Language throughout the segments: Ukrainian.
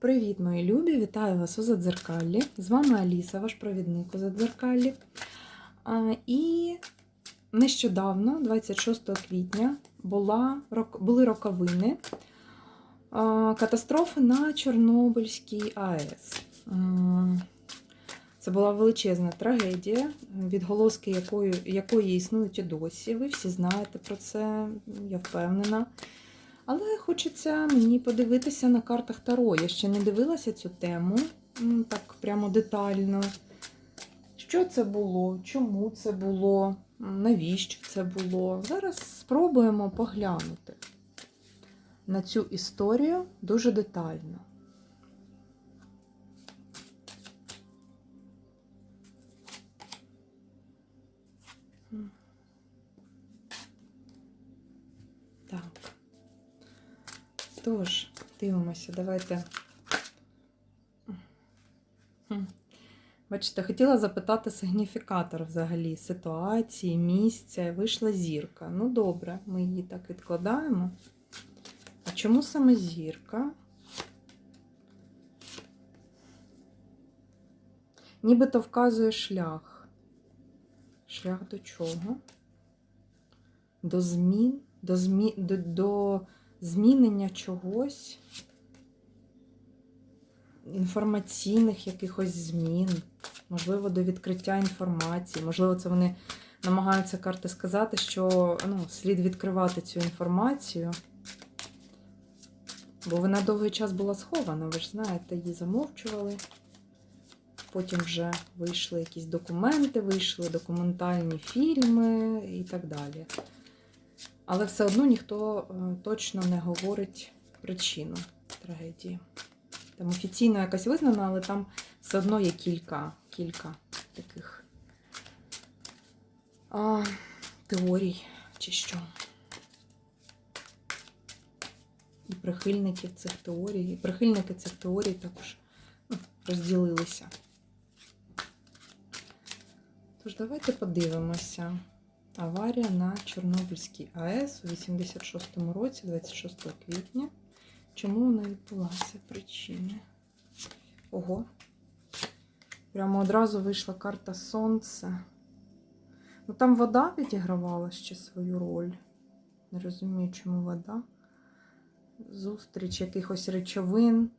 Привіт, мої любі! Вітаю вас у Задзеркаллі. З вами Аліса, ваш провідник у Задзеркаллі. І нещодавно, 26 квітня, була, були роковини катастрофи на Чорнобильській АЕС. Це була величезна трагедія, відголоски якої, якої існують і досі. Ви всі знаєте про це, я впевнена. Але хочеться мені подивитися на картах Таро. Я ще не дивилася цю тему так прямо детально. Що це було? Чому це було? Навіщо це було? Зараз спробуємо поглянути на цю історію дуже детально. Тож, дивимося, давайте. Бачите, хотіла запитати сигніфікатор взагалі ситуації, місця. Вийшла зірка. Ну, добре, ми її так відкладаємо. А чому саме зірка? Нібито вказує шлях. Шлях до чого? До змін, до, змі... до, до змінення чогось, інформаційних якихось змін, можливо, до відкриття інформації. Можливо, це вони намагаються карти сказати, що ну, слід відкривати цю інформацію. Бо вона довгий час була схована, ви ж знаєте, її замовчували. Потім вже вийшли якісь документи, вийшли документальні фільми і так далі. Але все одно ніхто е, точно не говорить причину трагедії. Там офіційно якась визнана, але там все одно є кілька, кілька таких а, теорій чи що. І прихильників цих теорій, і прихильники цих теорій також ну, розділилися. Тож, давайте подивимося. Аварія на Чорнобильській АЕС у 86-му році, 26 квітня. Чому вона відбулася? Причини. Ого. Прямо одразу вийшла карта Сонце. Ну там вода відігравала ще свою роль. Не розумію, чому вода. Зустріч якихось речовин.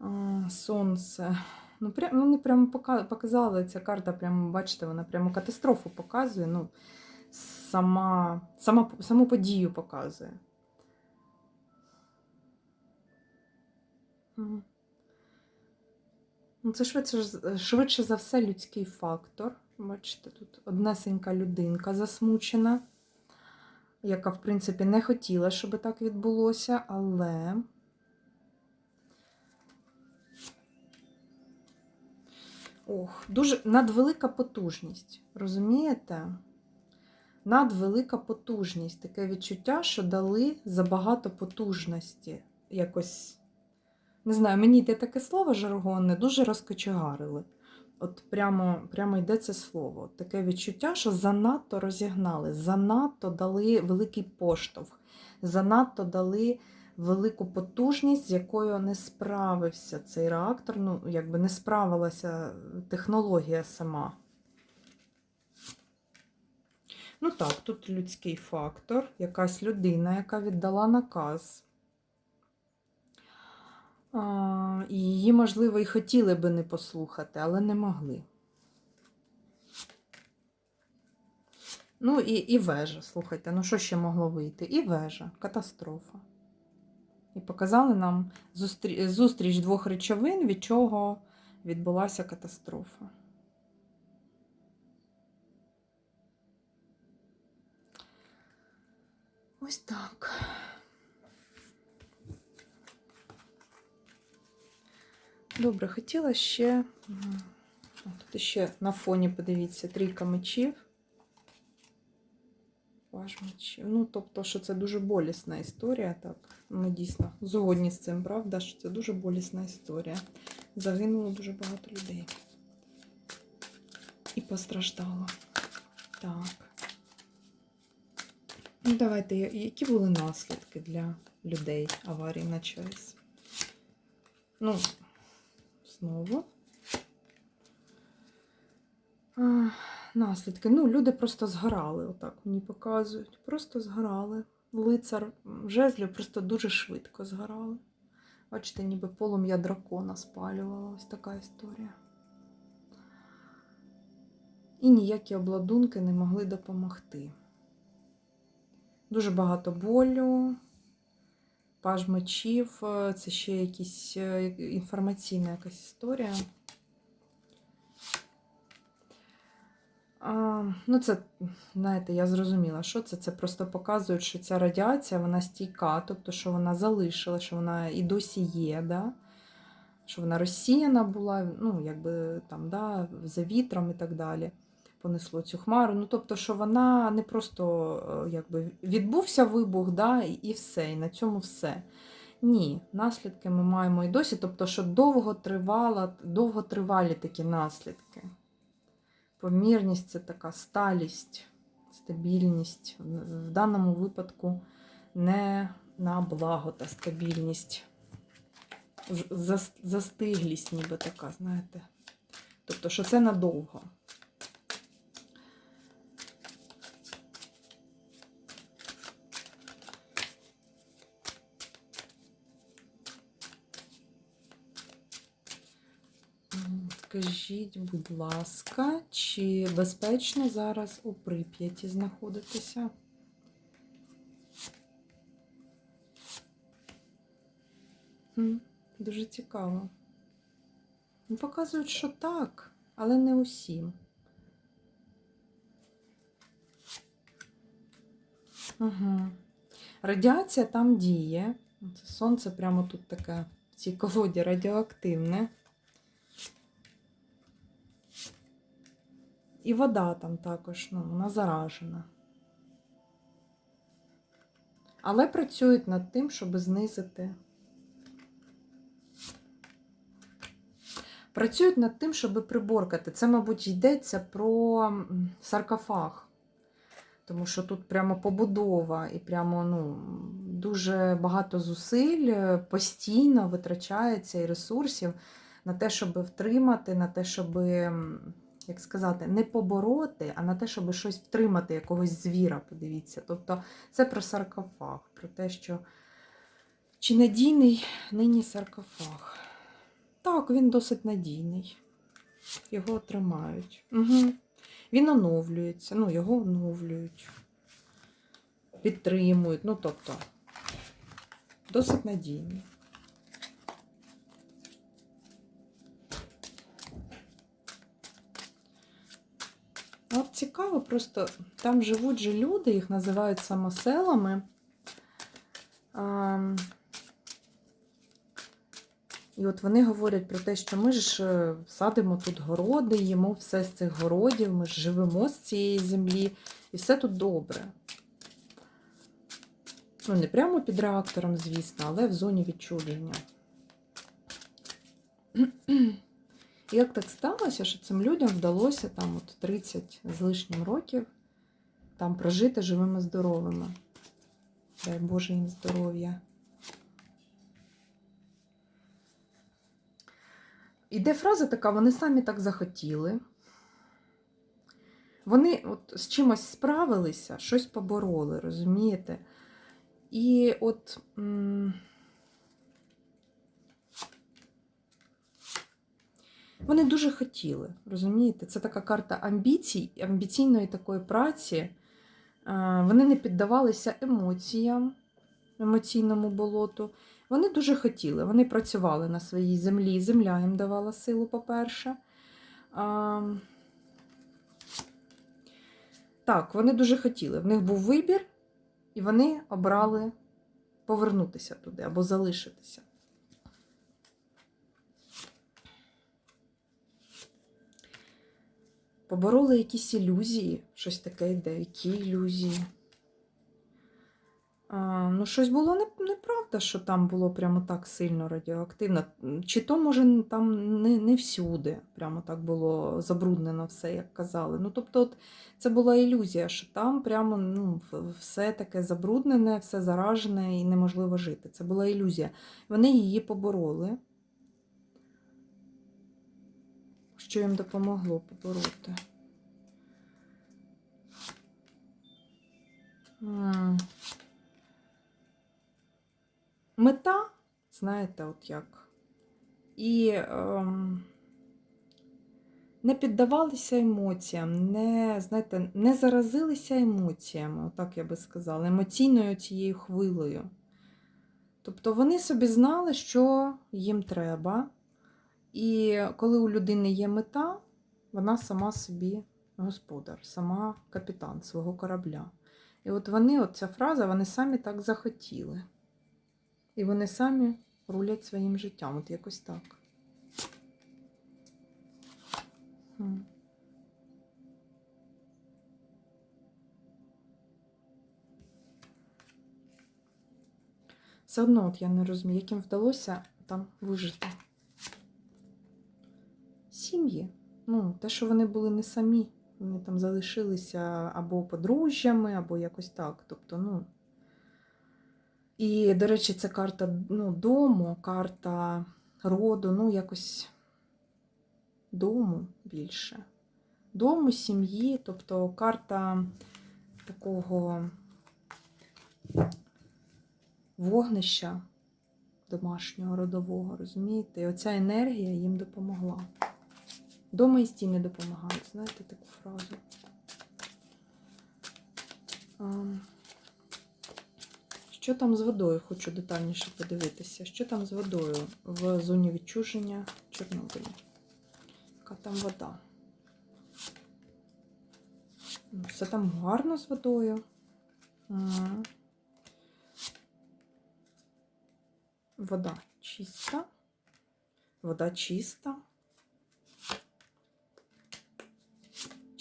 А, Сонце. Ну, прям, вони прямо показали, ця карта, прямо, бачите, вона прямо катастрофу показує. Ну, сама, сама, саму подію показує. Ну, це швидше, швидше за все людський фактор. Бачите, тут однесенька людинка засмучена, яка, в принципі, не хотіла, щоб так відбулося, але. Ох, дуже надвелика потужність. Розумієте? Надвелика потужність. Таке відчуття, що дали забагато потужності. Якось, не знаю, мені йде таке слово жаргонне, дуже розкочегарили. От прямо, прямо йде це слово. Таке відчуття, що занадто розігнали, занадто дали великий поштовх, занадто дали велику потужність, з якою не справився цей реактор, ну, якби не справилася технологія сама. Ну так, тут людський фактор, якась людина, яка віддала наказ. А, і її, можливо, і хотіли би не послухати, але не могли. Ну, і, і вежа, слухайте, ну що ще могло вийти? І вежа, катастрофа. І показали нам зустріч, двох речовин, від чого відбулася катастрофа. Ось так. Добре, хотіла ще. Тут ще на фоні, подивіться, трійка мечів. Паж. Ну, тобто, що це дуже болісна історія, так. Ми дійсно згодні з цим, правда, що це дуже болісна історія. Загинуло дуже багато людей. І постраждало. Так. Ну, давайте, які були наслідки для людей аварії на ЧАЕС? Ну, знову. А, наслідки. Ну, люди просто згорали, отак мені показують. Просто згорали. Лицар жезлів просто дуже швидко згорали. Бачите, ніби полум'я дракона спалювала. Ось така історія. І ніякі обладунки не могли допомогти. Дуже багато болю, паж мечів, е, це ще якісь е, інформаційна якась історія. Ну, це, знаєте, я зрозуміла, що це. Це просто показує, що ця радіація вона стійка, тобто, що вона залишила, що вона і досі є, да? що вона розсіяна була, ну, якби там, да, за вітром і так далі. Понесло цю хмару. Ну, тобто, що вона не просто е, якби, відбувся вибух, да, і- все, і на цьому все. Ні, наслідки ми маємо і досі, тобто, що довго тривала, довготривалі такі наслідки. Помірність це така сталість, стабільність. В даному випадку не на благо та стабільність. Застиглість, ніби така, знаєте. Тобто, що це надовго. Скажіть, будь ласка, чи безпечно зараз у Прип'яті знаходитися? Дуже цікаво. Ну, Показують, що так, але не усім. Угу. Радіація там діє. Сонце прямо тут таке в цій колоді радіоактивне. І вода там також, ну, вона заражена. Але працюють над тим, щоб знизити. Працюють над тим, щоб приборкати. Це, мабуть, йдеться про саркофаг. Тому що тут прямо побудова і прямо ну, дуже багато зусиль е, постійно витрачається і ресурсів на те, щоб втримати, на те, щоб, як сказати, не побороти, а на те, щоб щось втримати, якогось звіра, подивіться. Тобто це про саркофаг, про те, що чи надійний нині саркофаг. Так, він досить надійний. Його тримають. Угу. Він оновлюється, ну, його оновлюють, підтримують. Ну, тобто, досить надійний. От цікаво, просто там живуть же люди, їх називають самоселами. А, і от вони говорять про те, що ми ж е, садимо тут городи, їмо все з цих городів, ми ж живемо з цієї землі, і все тут добре. Ну, не прямо під реактором, звісно, але в зоні відчуження. Як так сталося, що цим людям вдалося там от 30 з лишнім років там прожити живими здоровими. Дай Боже їм здоров'я. Іде фраза така, вони самі так захотіли. Вони от з чимось справилися, щось побороли, розумієте? І от. м, Вони дуже хотіли, розумієте? Це така карта амбіцій, амбіційної такої праці. Вони не піддавалися емоціям, емоційному болоту. Вони дуже хотіли, вони працювали на своїй землі. Земля їм давала силу, по-перше. Так, вони дуже хотіли. В них був вибір, і вони обрали повернутися туди або залишитися. Побороли якісь ілюзії, щось таке йде, які ілюзії. А, ну, щось було не- неправда, що там було прямо так сильно радіоактивно. Чи то, може, там не, не всюди прямо так було забруднено все, як казали. Ну, тобто, от, це була ілюзія, що там прямо ну, все таке забруднене, все заражене і неможливо жити. Це була ілюзія. Вони її побороли. Що їм допомогло побороти. Мета, знаєте, от як. І ем, не піддавалися емоціям, не, знаєте, не заразилися емоціями, отак я би сказала, емоційною цією хвилею. Тобто вони собі знали, що їм треба. І коли у людини є мета, вона сама собі господар, сама капітан свого корабля. І от вони, от ця фраза, вони самі так захотіли. І вони самі рулять своїм життям. От якось так. Все одно, от я не розумію, як їм вдалося там вижити. Сім'ї. Ну, те, що вони були не самі. Вони там залишилися або подружжями, або якось так. Тобто, ну. І, до речі, це карта ну, дому, карта роду, ну, якось дому більше. Дому, сім'ї, тобто карта такого вогнища домашнього, родового, розумієте? І оця енергія їм допомогла. Дома і стіни допомагають, знаєте таку фразу. Що там з водою? Хочу детальніше подивитися. Що там з водою в зоні відчуження Чорнобиля? Яка там вода? Ну, Все там гарно з водою. Вода чиста. Вода чиста.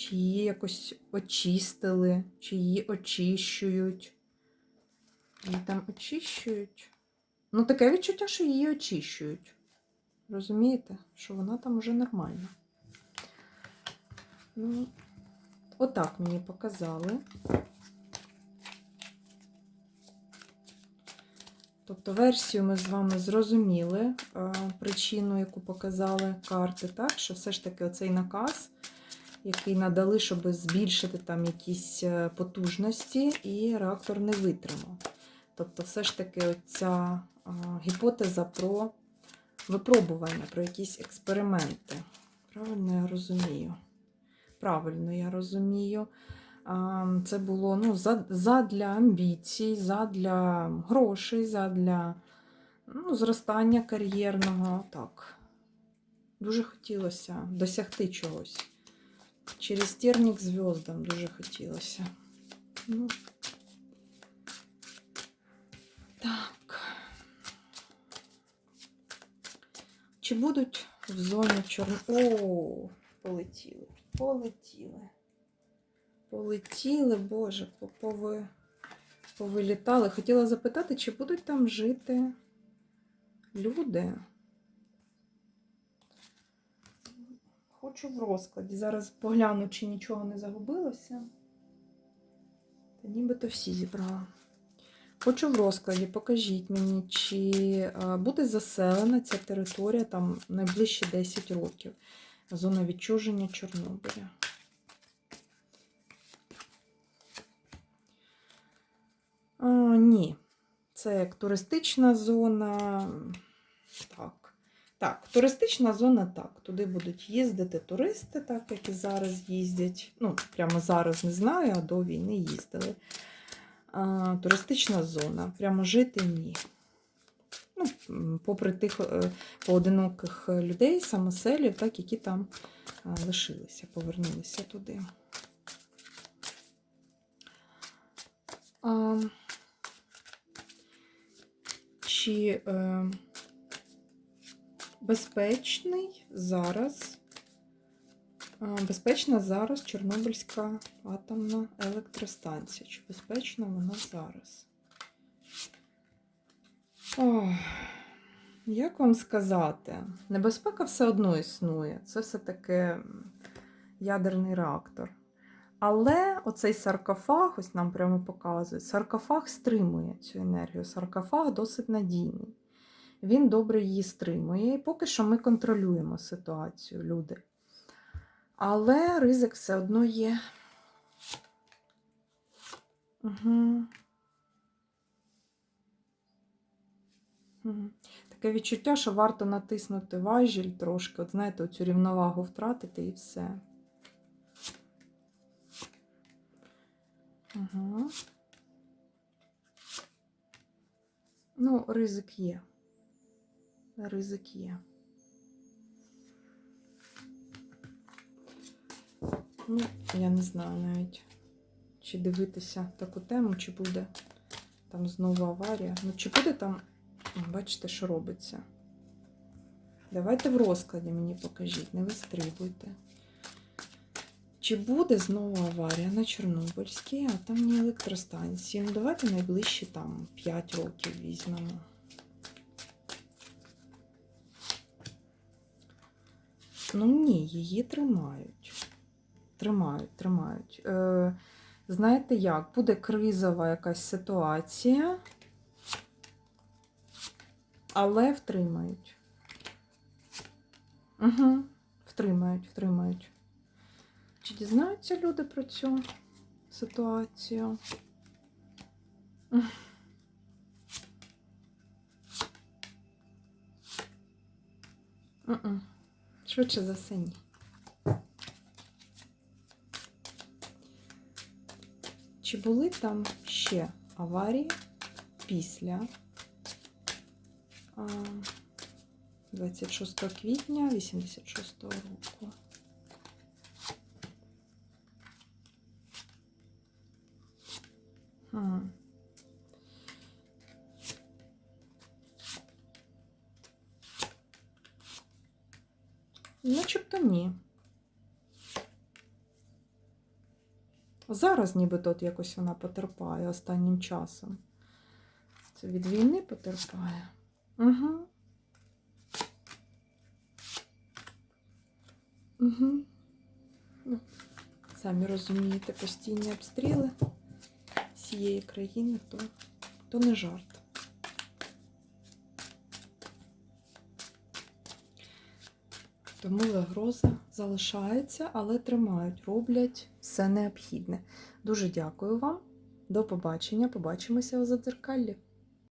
Чи її якось очистили, чи її очищують. Її там очищують. Ну, таке відчуття, що її очищують. Розумієте, що вона там уже нормальна. Ну, отак мені показали. Тобто версію ми з вами зрозуміли, причину, яку показали карти, так, що все ж таки оцей наказ, який надали, щоб збільшити там якісь е, потужності, і реактор не витримав. Тобто, все ж таки, оця е, гіпотеза про випробування, про якісь експерименти. Правильно я розумію? Правильно я розумію. Це було ну, задля амбіцій, задля грошей, задля ну, зростання кар'єрного. Так. Дуже хотілося досягти чогось. Через тернік зв'яздам дуже хотілося. Ну. Так. Чи будуть в зоні чорно. О, полетіли. Полетіли. Полетіли, Боже, по- пови... повилітали. Хотіла запитати, чи будуть там жити люди. Хочу в розкладі. Зараз погляну, чи нічого не загубилося. Та нібито всі зібрала. Хочу в розкладі, покажіть мені, чи е, буде заселена ця територія там найближчі 10 років. Зона відчуження Чорнобиля. А, ні. Це як туристична зона. Так. Так, туристична зона так. Туди будуть їздити туристи, так як і зараз їздять. Ну, прямо зараз не знаю, а до війни їздили. А, туристична зона. Прямо жити ні. Ну, попри тих е, поодиноких людей, самоселів, так, які там лишилися, повернулися туди. А, чи е, безпечний зараз, безпечна зараз Чорнобильська атомна електростанція? Чи безпечна вона зараз? Ох, як вам сказати? Небезпека все одно існує. Це все-таки ядерний реактор. Але оцей саркофаг, ось нам прямо показує, саркофаг стримує цю енергію. Саркофаг досить надійний. Він добре її стримує. І поки що ми контролюємо ситуацію, люди. Але ризик все одно є. Угу. Таке відчуття, що варто натиснути важіль трошки, от знаєте, оцю рівновагу втратити і все. Угу. Ну, ризик є. Ризик є. Ну, я не знаю навіть, чи дивитися таку тему, чи буде там знову аварія. Ну, чи буде там, бачите, що робиться. Давайте в розкладі мені покажіть, не вистрибуйте. Чи буде знову аварія на Чорнобильській, а там не електростанції. Ну, давайте найближчі там 5 років візьмемо. Ну ні, її тримають. Тримають, тримають. Е, знаєте як? Буде кризова якась ситуація, але втримають. Угу, втримають, втримають. Чи дізнаються люди про цю ситуацію? Мгм. Швидше за все ні. Чи були там ще аварії після 26 квітня 86 року? Зараз ніби тут якось вона потерпає останнім часом. Це від війни потерпає. Угу. Угу. Ну, самі розумієте, постійні обстріли всієї країни, то, то не жарт. Тому загроза залишається, але тримають, роблять все необхідне. Дуже дякую вам. До побачення. Побачимося у задзеркаллі.